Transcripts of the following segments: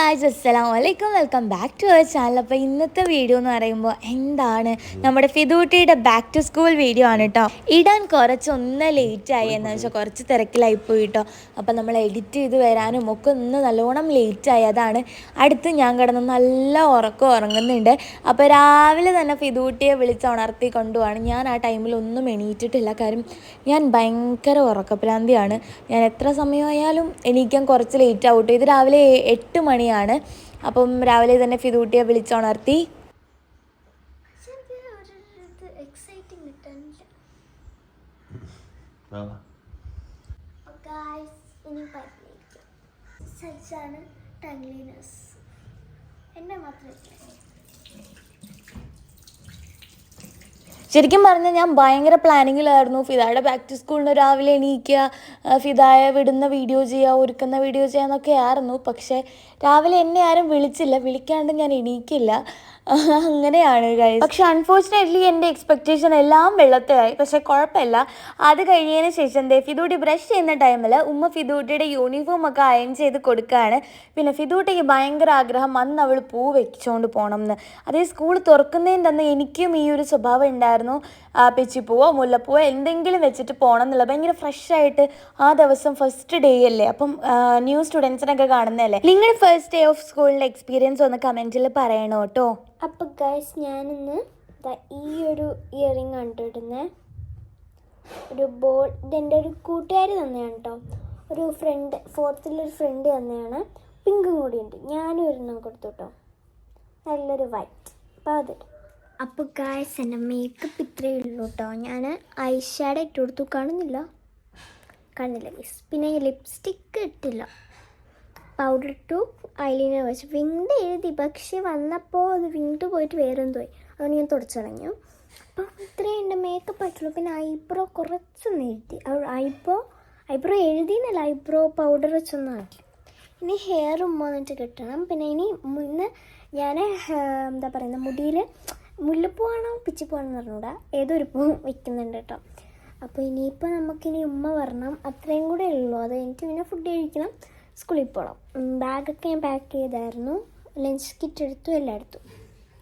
Guys അസ്സലാം വലൈക്കും welcome back to our channel അപ്പോൾ ഇന്നത്തെ വീഡിയോ എന്ന് പറയുമ്പോൾ എന്താണ്? നമ്മുടെ ഫിദൂട്ടിയുടെ ബാക്ക് ടു സ്കൂൾ വീഡിയോ ആണ് കേട്ടോ ഇടാൻ കുറച്ചൊന്ന് ലേറ്റ് ആയി എന്ന് വെച്ചാൽ കുറച്ച് തിരക്കിലായി പോയി കേട്ടോ അപ്പോൾ നമ്മൾ എഡിറ്റ് ചെയ്ത് വരാനും ഒക്കെ ഒന്ന് നല്ലോണം ലേറ്റ് ആയി. അതാണ് അടുത്ത് ഞാൻ കിടന്ന് നല്ല ഉറക്കം ഉറങ്ങുന്നുണ്ട്. അപ്പോൾ രാവിലെ തന്നെ ഫിദൂട്ടിയെ വിളിച്ച് ഉണർത്തി കൊണ്ടുപോവാണ്. ഞാൻ ആ ടൈമിൽ ഒന്നും എണീറ്റിട്ടില്ല. കാര്യം ഞാൻ ഭയങ്കര ഉറക്കപ്രാന്തിയാണ് ഞാൻ എത്ര സമയമായാലും എണീക്കാൻ കുറച്ച് ലേറ്റ് ആവട്ടെ. ഇത് രാവിലെ എട്ട് മണിയാണ് അപ്പം രാവിലെ തന്നെ ഫിദൂട്ടിയെ വിളിച്ചുണർത്തി. ശരിക്കും ഒരു എന്നെ എക്സൈറ്റിംഗ് കിട്ടാനില്ല ഗായ്സ് ഇനി പറഞ്ഞേക്കും സജ്ജാണ് ടങ്ലിനെസ് എന്നെ മാത്രമേ ശരിക്കും പറഞ്ഞാൽ ഞാൻ ഭയങ്കര പ്ലാനിങ്ങിലായിരുന്നു ഫിദായുടെ ബാക്ക് ടു സ്കൂളിന് രാവിലെ എണീക്കുക ഫിദായെ വിടുന്ന വീഡിയോ ചെയ്യുക ഒരുക്കുന്ന വീഡിയോ ചെയ്യുക എന്നൊക്കെ ആയിരുന്നു. പക്ഷേ രാവിലെ എന്നെ ആരും വിളിച്ചില്ല. വിളിക്കാണ്ട് ഞാൻ എണീക്കില്ല. അങ്ങനെയാണ് ഗൈസ് പക്ഷെ അൺഫോർച്ചുനേറ്റ്ലി എന്റെ എക്സ്പെക്റ്റേഷൻ എല്ലാം വെള്ളത്തിലായി. പക്ഷെ കുഴപ്പമില്ല. അത് കഴിഞ്ഞതിന് ശേഷം ദേ ഫിദൂട്ടി ബ്രഷ് ചെയ്യുന്ന ടൈമിൽ ഉമ്മ ഫിദൂട്ടിയുടെ യൂണിഫോം ഒക്കെ അയൺ ചെയ്ത് കൊടുക്കുകയാണ് പിന്നെ ഫിദൂട്ടിക്ക് ഭയങ്കര ആഗ്രഹം അന്ന് അവൾ പൂ വെച്ചുകൊണ്ട് പോകണം എന്ന് അതേ സ്കൂൾ തുറക്കുന്നതിന് തന്നെ എനിക്കും ഈ ഒരു സ്വഭാവം ഉണ്ടായിരുന്നു. പിച്ചിപ്പൂവോ മുല്ലപ്പൂവോ എന്തെങ്കിലും വെച്ചിട്ട് പോകണം എന്നുള്ള ഭയങ്കര ഫ്രഷ് ആയിട്ട് ആ ദിവസം ഫസ്റ്റ് ഡേ അല്ലേ? അപ്പം ന്യൂ സ്റ്റുഡൻസിനൊക്കെ കാണുന്നതല്ലേ? നിങ്ങൾ ഫസ്റ്റ് ഡേ ഓഫ് സ്കൂളിന്റെ എക്സ്പീരിയൻസ് ഒന്ന് കമന്റിൽ പറയണോ കേട്ടോ. അപ്പോൾ ഗൈസ് ഞാനിന്ന് ഈ ഒരു ഇയറിങ് കണ്ടിടുന്നേ ഒരു ബോൾ ഇതെന്റെ ഒരു കൂട്ടുകാരി തന്നെയാണ് കേട്ടോ ഒരു ഫ്രണ്ട് ഫോർത്തിലൊരു ഫ്രണ്ട് തന്നെയാണ്. പിങ്കും കൂടി ഉണ്ട്. ഞാനും ഒരെണ്ണം കൊടുത്തു കേട്ടോ നല്ലൊരു വൈറ്റ് അപ്പോൾ അത്. അപ്പോൾ ഗായ്സ് എന്റെ മേക്കപ്പ് ഇത്രയേ ഉള്ളൂ കേട്ടോ ഞാൻ ഐ ഷാഡ് ഇട്ട് കൊടുത്തു. കാണുന്നില്ല? കാണുന്നില്ല ഗൈസ് പിന്നെ ലിപ്സ്റ്റിക്ക് ഇട്ടില്ല. പൗഡർ ഇട്ടു ഐലൈനർ വെച്ചു. വിണ്ട് എഴുതി പക്ഷെ വന്നപ്പോൾ അത് വിണ്ട് പോയിട്ട് വേറെ എന്തോ അതുകൊണ്ട് ഞാൻ തുടച്ചടഞ്ഞു അപ്പം ഇത്രയും മേക്കപ്പ് ആയിട്ടുള്ളൂ. പിന്നെ ഐബ്രോ കുറച്ചൊന്ന് എഴുതി. ഐബ്രോ ഐബ്രോ എഴുതിയെന്നല്ല ഐബ്രോ പൗഡർ വെച്ചൊന്നും ആക്കി. ഇനി ഹെയർ ഉമ്മ എന്നിട്ട് കിട്ടണം. പിന്നെ ഇനി മുന്ന് ഞാൻ എന്താ പറയുന്നത് മുടിയിൽ മുല്ലപ്പൂവാണോ പിച്ചിപ്പൂവാണോ എന്ന് പറഞ്ഞൂടാ ഏതൊരു പൂവും വെക്കുന്നുണ്ട് കേട്ടോ. അപ്പോൾ ഇനിയിപ്പോൾ നമുക്കിനി ഉമ്മ വരണം. അത്രയും കൂടെ ഉള്ളൂ. അത് എനിക്ക് പിന്നെ ഫുഡ് കഴിക്കണം. സ്കൂളിൽ പോകണം ബാഗൊക്കെ ഞാൻ പാക്ക് ചെയ്തായിരുന്നു. ലഞ്ച് കിറ്റ് എടുത്തു എല്ലാം എടുത്തു.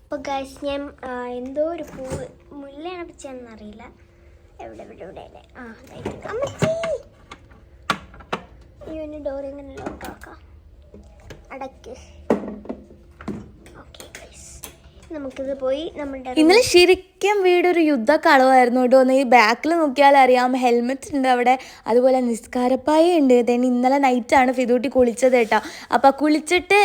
അപ്പോൾ ഗൈസ് ഞാൻ എന്തോ ഒരു പൂവ് മുല്ലയാണ് പിച്ചാണെന്നറിയില്ല എവിടെ എവിടെ എവിടെ അല്ലേ? ആ. അമ്മച്ചി! ഈ ഡോർ ഇങ്ങനെ ലോക്കാക്കാം ഗൈസ് ഇന്നലെ ശരിക്കും വീടൊരു യുദ്ധക്കളമായിരുന്നു കേട്ടോ. ഒന്ന് ഈ ബാക്കിൽ നോക്കിയാൽ അറിയാം. ഹെൽമെറ്റ് ഉണ്ട് അവിടെ. അതുപോലെ നിസ്കാരപ്പായ ഉണ്ട്. then ഇന്നലെ നൈറ്റ് ആണ് ഫിദൂട്ടി കുളിച്ചത് കേട്ടോ. അപ്പോൾ കുളിച്ചിട്ട്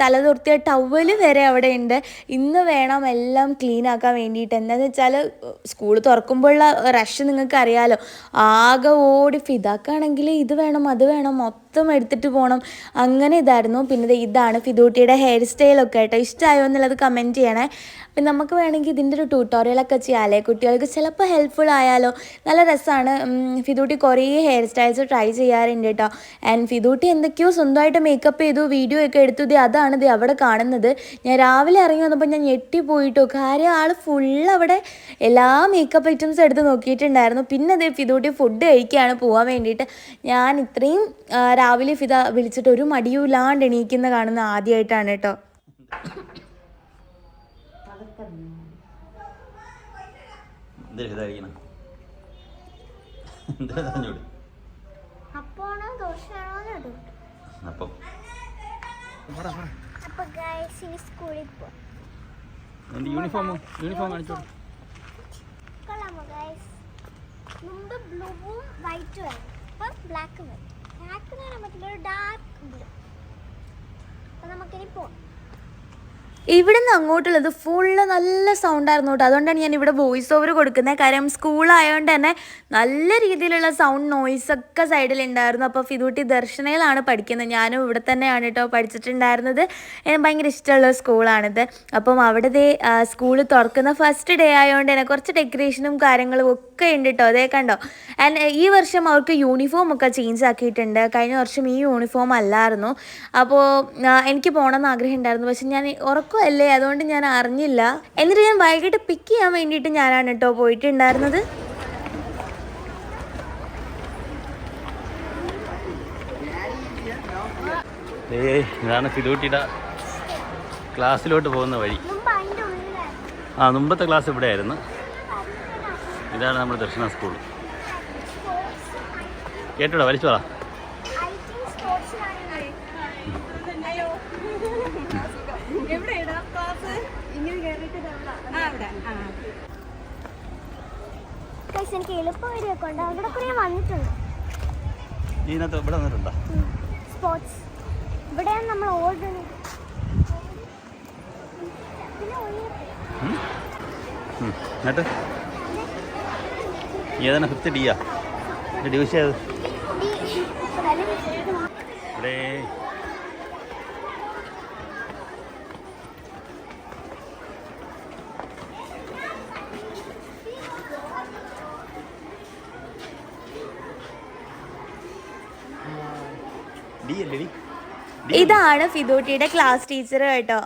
തല തുർത്തിയ ടവൽ വരെ അവിടെ ഉണ്ട്. ഇന്ന് വേണം എല്ലാം ക്ലീൻ ആക്കാൻ വേണ്ടിയിട്ട്. എന്താണെന്ന് വെച്ചാൽ സ്കൂൾ തുറക്കുമ്പോഴുള്ള റഷ് നിങ്ങൾക്ക് അറിയാലോ ആകെ ഓടി ഫിദാക്കാണെങ്കിൽ ഇത് വേണം അത് വേണം മൊത്തം എടുത്തിട്ട് പോകണം അങ്ങനെ ഇതായിരുന്നു. പിന്നെ ഇതാണ് ഫിദൂട്ടിയുടെ ഹെയർ സ്റ്റൈലൊക്കെ കേട്ടോ ഇഷ്ടമായോ എന്നുള്ളത് കമന്റ് ചെയ്യണേ. പിന്നെ നമുക്ക് വേണമെങ്കിൽ ഇതിന്റെ ഒരു ട്യൂട്ടോറിയലൊക്കെ ചെയ്യാമല്ലേ കുട്ടികൾക്ക് ചിലപ്പോൾ ഹെൽപ്ഫുൾ ആയാലോ? നല്ല രസമാണ്. ഫിദൂട്ടി കുറേ ഹെയർ സ്റ്റൈൽസ് ട്രൈ ചെയ്യാറുണ്ട് കേട്ടോ. ആൻഡ് ഫിദൂട്ടി എന്തൊക്കെയോ സ്വന്തമായിട്ട് മേക്കപ്പ് ചെയ്തു വീഡിയോ ഒക്കെ എടുത്തു. ഇത് അതാണ് ഇത് അവിടെ കാണുന്നത്. ഞാൻ രാവിലെ ഇറങ്ങി വന്നപ്പോൾ ഞാൻ ഞെട്ടിപ്പോയിട്ടോ കാര്യം ആൾ ഫുൾ അവിടെ എല്ലാ മേക്കപ്പ് ഐറ്റംസ് എടുത്ത് നോക്കിയിട്ടുണ്ടായിരുന്നു. പിന്നെ അത് ഫിദൂട്ടി ഫുഡ് കഴിക്കുകയാണ് പോകാൻ വേണ്ടിയിട്ട്. ഞാൻ ഇത്രയും രാവിലെ ഫിദ വിളിച്ചിട്ട് ഒരു മടിയും ഇല്ലാണ്ട് എണീക്കുന്ന കാണുന്ന ആദ്യമായിട്ടാണ് കേട്ടോ. അപ്പോണോ ദോഷമാണോ ഡൗട്ട് അപ്പം? അപ്പൊ ഗൈസ് ഇനി സ്കൂളിൽ പോവാം യൂണിഫോം യൂണിഫോം കാണിച്ചോ. കൊള്ളാമോ ഗൈസ് മുമ്പ് ബ്ലൂവും വൈറ്റും ആയിരുന്നു. ഇപ്പം ബ്ലാക്ക് വരും ബ്ലാക്ക് എന്ന് പറയാൻ പറ്റില്ല ഒരു ഡാർക്ക് ബ്ലൂ അപ്പൊ നമുക്കിനി പോവാം ഇവിടെ നിന്ന് അങ്ങോട്ടുള്ളത് ഫുള്ള് നല്ല സൗണ്ടായിരുന്നു കേട്ടോ. അതുകൊണ്ടാണ് ഞാൻ ഇവിടെ വോയിസ് ഓവർ കൊടുക്കുന്നത് കാര്യം സ്കൂളായതുകൊണ്ട് തന്നെ നല്ല രീതിയിലുള്ള സൗണ്ട് നോയിസ് ഒക്കെ സൈഡിൽ ഉണ്ടായിരുന്നു അപ്പോൾ ഫിദൂട്ടി ദർശനയിലാണ് പഠിക്കുന്നത്. ഞാനും ഇവിടെ തന്നെയാണ് കേട്ടോ പഠിച്ചിട്ടുണ്ടായിരുന്നത്. ഭയങ്കര ഇഷ്ടമുള്ള സ്കൂളാണിത് അപ്പം അവിടെ സ്കൂൾ തുറക്കുന്ന ഫസ്റ്റ് ഡേ ആയതുകൊണ്ട് തന്നെ കുറച്ച് ഡെക്കറേഷനും കാര്യങ്ങളും ഒക്കെ ഉണ്ട് കേട്ടോ. അതേ കണ്ടോ? ആൻഡ് ഈ വർഷം അവർക്ക് യൂണിഫോം ഒക്കെ ചേഞ്ച് ആക്കിയിട്ടുണ്ട്. കഴിഞ്ഞ വർഷം ഈ യൂണിഫോം അല്ലായിരുന്നു. അപ്പോൾ എനിക്ക് പോകണമെന്ന് ആഗ്രഹം ഉണ്ടായിരുന്നു പക്ഷെ ഞാൻ ഉറക്കമല്ലേ അതുകൊണ്ട് ഞാൻ അറിഞ്ഞില്ല. എന്നിട്ട് ഞാൻ വൈകിട്ട് പിക്ക് ചെയ്യാൻ വേണ്ടിയിട്ട് ഞാനാണ് കേട്ടോ പോയിട്ടുണ്ടായിരുന്നത്. ഏ ഇതാണ് ഫിലൂട്ടിയുടെ ക്ലാസ്സിലോട്ട് പോകുന്ന വഴി. ആ മുമ്പത്തെ ക്ലാസ് ഇവിടെ ആയിരുന്നു ഇതാണ് നമ്മുടെ ദർശന സ്കൂൾ. കേട്ടോടാ വലിച്ചു പറ. എനിക്ക് എളുപ്പം വരെയൊക്കെ ഉണ്ട്. അവിടെ കുറേ വന്നിട്ടുണ്ട്. നീ ഇതിനകത്ത് ഇവിടെ വന്നിട്ടുണ്ടോ? സ്പോർട്സ് ഇവിടെയാണ് നമ്മൾ ഓടുന്നത്. എന്നിട്ട്? ഏതാണ് ഫിഫ്ത്ത് ഡിയാ ഡിവിഷൻ ഏത് ഇവിടെ ഡി അല്ലേ ഡി ഇതാണ് ഫിദോട്ടിയുടെ ക്ലാസ് ടീച്ചർ കേട്ടോ.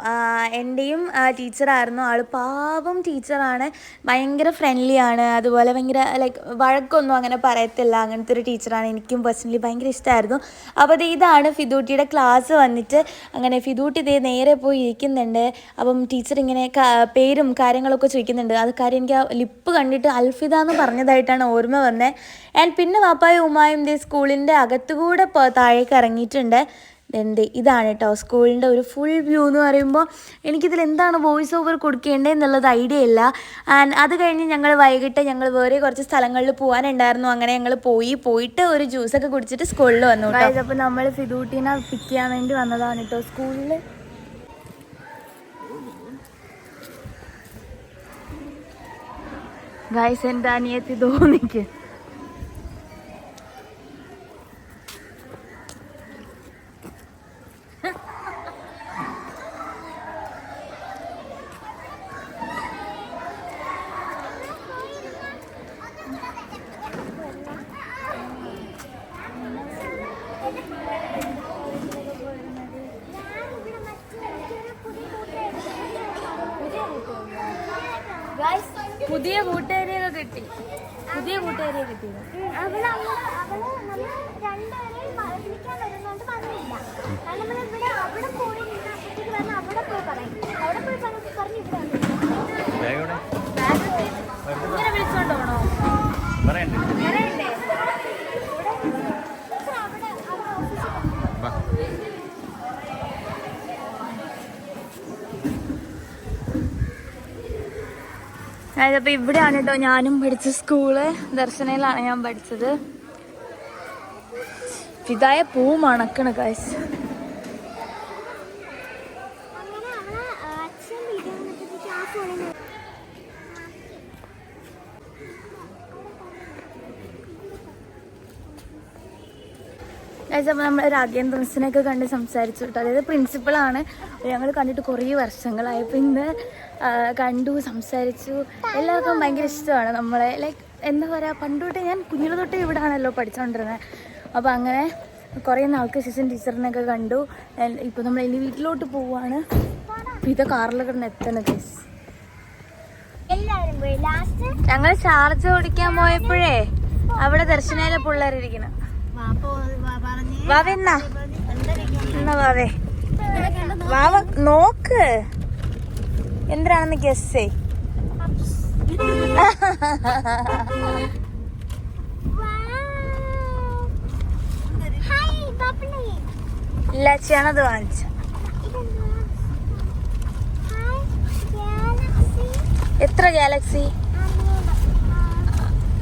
എന്റെയും ടീച്ചറായിരുന്നു. ആൾ പാവം ടീച്ചറാണ്. ഭയങ്കര ഫ്രണ്ട്ലി ആണ്. അതുപോലെ ഭയങ്കര ലൈക്ക് വഴക്കൊന്നും അങ്ങനെ പറയത്തില്ല. അങ്ങനത്തെ ഒരു ടീച്ചറാണ് എനിക്കും പേഴ്സണലി ഭയങ്കര ഇഷ്ടമായിരുന്നു അപ്പോൾ അത് ഇതാണ് ഫിദൂട്ടിയുടെ ക്ലാസ് വന്നിട്ട് അങ്ങനെ ഫിദൂട്ടി ഇതേ നേരെ പോയി ഇരിക്കുന്നുണ്ട്. അപ്പം ടീച്ചർ ഇങ്ങനെ പേരും കാര്യങ്ങളൊക്കെ ചോദിക്കുന്നുണ്ട്. അത് കാര്യം എനിക്ക് ആ ലിപ്പ് കണ്ടിട്ട് അൽഫിദ എന്ന് പറഞ്ഞതായിട്ടാണ് ഓർമ്മ വന്നത് ആൻഡ് പിന്നെ വാപ്പായും ഉമ്മായും ദേ സ്കൂളിന്റെ അകത്തുകൂടെ താഴേക്ക് ഇറങ്ങിയിട്ടുണ്ട്. എന്ത് ഇതാണ് കേട്ടോ സ്കൂളിന്റെ ഒരു ഫുൾ വ്യൂ എന്ന് പറയുമ്പോൾ എനിക്കിതിൽ എന്താണ് വോയിസ് ഓവർ കൊടുക്കേണ്ടത് എന്നുള്ളത് ഐഡിയ ഇല്ല. ആൻഡ് അത് കഴിഞ്ഞ് ഞങ്ങൾ വൈകിട്ട് ഞങ്ങൾ വേറെ കുറച്ച് സ്ഥലങ്ങളിൽ പോകാനുണ്ടായിരുന്നു അങ്ങനെ ഞങ്ങൾ പോയി പോയിട്ട് ഒരു ജ്യൂസൊക്കെ കുടിച്ചിട്ട് സ്കൂളിൽ വന്നു അപ്പോൾ നമ്മൾ ഫിദൂട്ടീനെ പിക്ക് ചെയ്യാൻ വേണ്ടി വന്നതാണ് കേട്ടോ സ്കൂളിൽ ഗായ്സ് എന്റെ അനിയത്തി തോന്നിക്ക് പുതിയ കൂട്ടുകാരിയൊക്കെ കിട്ടി. പുതിയ കൂട്ടുകാരിയെ കിട്ടി. അവൾ അവൾ അതായത് ഇവിടെയാണ് കേട്ടോ ഞാനും പഠിച്ച സ്കൂൾ ദർശനയിലാണ് ഞാൻ പഠിച്ചത്. ഇതായ പൂ മണക്കണ് കാശ് അങ്ങനെ അവളെ അച്ഛൻ വീഡിയോ വന്നപ്പോഴത്തേക്ക് ആ ഫോണിൽ അപ്പോൾ നമ്മൾ രാഗേന്ദ്ര മിസ്സിനെയൊക്കെ കണ്ട് സംസാരിച്ചു കേട്ടോ. അതായത് പ്രിൻസിപ്പളാണ് ഞങ്ങൾ കണ്ടിട്ട് കുറേ വർഷങ്ങളായി അപ്പോൾ ഇന്ന് കണ്ടു സംസാരിച്ചു. എല്ലാവർക്കും ഭയങ്കര ഇഷ്ടമാണ് നമ്മളെ. ലൈക്ക് എന്താ പറയുക പണ്ടുതൊട്ടേ ഞാൻ കുഞ്ഞിലെ തൊട്ട് ഇവിടെ ആണല്ലോ പഠിച്ചുകൊണ്ടിരുന്നത് അപ്പോൾ അങ്ങനെ കുറേ നാൾക്ക് ശേഷം ടീച്ചറിനെയൊക്കെ കണ്ടു. ഇപ്പോൾ നമ്മൾ ഇനി വീട്ടിലോട്ട് പോവുകയാണ് ഇത് കാറിൽ കിടന്ന് എത്തണ കേസ് ഞങ്ങൾ ചാർജ് ഓടിക്കാൻ പോയപ്പോഴേ അവിടെ ദർശനയിലെ പിള്ളേരിരിക്കണം. വാവ എന്നാ എന്നാ വാവേ വാവ നോക്ക്. എന്തിനാണെന്ന് ഗസ് ഇല്ല ചേണത് വാങ്ങിച്ച. എത്ര ഗാലക്സി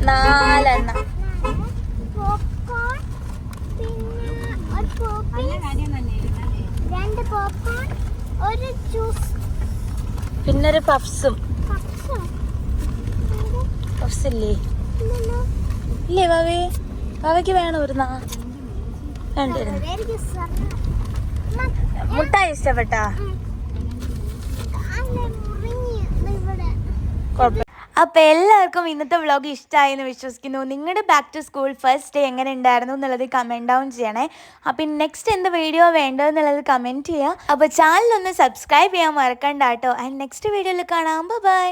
നാലെണ്ണം. രണ്ട് പോപ്കോൺ ഒരു ജ്യൂസ് പിന്നെ ഒരു പഫ്സും? പഫ്സ് ഇല്ലേ ഇല്ലേ വാവേ? വാവയ്ക്ക് വേണം ഒരു നാ? വേണ്ടിരുന്നു മുട്ടായി ഇഷ്ടപ്പെട്ടാ? മുറിഞ്ഞ് ഇവിടെ. കുഴപ്പം അപ്പോൾ എല്ലാവർക്കും ഇന്നത്തെ വ്ളോഗ് ഇഷ്ടമായി എന്ന് വിശ്വസിക്കുന്നു. നിങ്ങളുടെ back to school first day എങ്ങനെ ഉണ്ടായിരുന്നു എന്നുള്ളത് കമന്റ് ഡൗൺ ചെയ്യണേ. അപ്പം നെക്സ്റ്റ് എന്ത് വീഡിയോ വേണ്ടതെന്നുള്ളത് കമന്റ് ചെയ്യുക അപ്പോൾ ചാനൽ ഒന്ന് സബ്സ്ക്രൈബ് ചെയ്യാൻ മറക്കണ്ട കേട്ടോ. ആൻഡ് നെക്സ്റ്റ് വീഡിയോയിൽ കാണാം. ബൈ